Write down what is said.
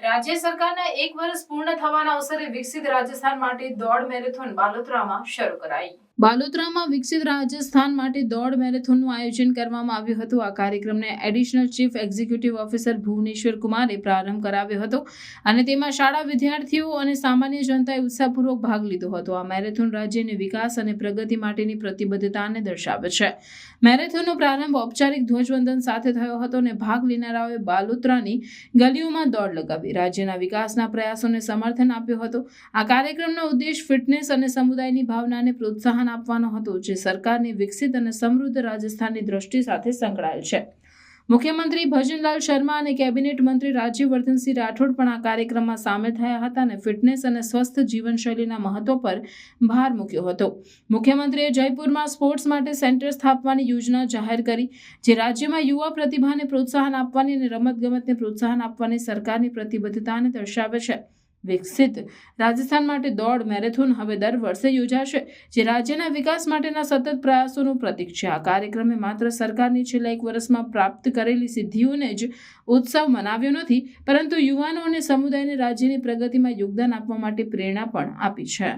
રાજ્ય સરકારના એક વર્ષ પૂર્ણ થવાના અવસરે વિકસિત રાજસ્થાન માટે દોડ મેરેથોન બાલોતરામાં શરૂ કરાઈ. બાલોતરામાં વિકસિત રાજસ્થાન માટે દોડ મેરેથોનનું આયોજન કરવામાં આવ્યું હતું. આ કાર્યક્રમને additional chief executive officer Bhubaneswar કુમારે પ્રારંભ કરાવ્યો હતો અને તેમાં શાળા વિદ્યાર્થીઓ અને સામાન્ય જનતાએ ઉત્સાહપૂર્વક ભાગ લીધો હતો. આ મેરેથોન રાજ્યની વિકાસ અને પ્રગતિ માટેની પ્રતિબદ્ધતાને દર્શાવે છે. મેરેથોનનો પ્રારંભ ઔપચારિક ધ્વજવંદન સાથે થયો હતો અને ભાગ લેનારાઓએ બાલોતરાની ગલીઓમાં દોડ લગાવી. રાજ્યના વિકાસના પ્રયાસોને સમર્થન આપ્યું હતું. આ કાર્યક્રમનો ઉદ્દેશ ફિટનેસ અને સમુદાયની ભાવનાને પ્રોત્સાહન આપવાનો હતો, જે સરકારની વિકસિત અને સમૃદ્ધ રાજસ્થાનની દ્રષ્ટિ સાથે સંકળાયેલ છે. મુખ્યમંત્રી ભજનલાલ શર્મા અને કેબિનેટ મંત્રી રાજ્યવર્ધનસિંહ રાઠોડ પણ આ કાર્યક્રમમાં સામેલ થયા હતા અને ફિટનેસ અને સ્વસ્થ જીવનશૈલીના મહત્વ પર ભાર મૂક્યો હતો. મુખ્યમંત્રીએ જયપુરમાં સ્પોર્ટ્સ માટે સેન્ટર સ્થાપવાની યોજના જાહેર કરી, જે રાજ્યમાં યુવા પ્રતિભાને પ્રોત્સાહન આપવાની અને રમતગમતને પ્રોત્સાહન આપવાની સરકારની પ્રતિબદ્ધતાને દર્શાવે છે. વિકસિત. રાજસ્થાન માટે દોડ મેરેથોન હવે દર વર્ષે યોજાશે, જે રાજ્યના વિકાસ માટેના સતત પ્રયાસોનું પ્રતીક છે. આ કાર્યક્રમે માત્ર સરકારની છેલ્લા એક વર્ષમાં પ્રાપ્ત કરેલી સિદ્ધિઓને જ ઉત્સવ મનાવ્યો નથી, પરંતુ યુવાનો અને સમુદાયને રાજ્યની પ્રગતિમાં યોગદાન આપવા માટે પ્રેરણા પણ આપી છે.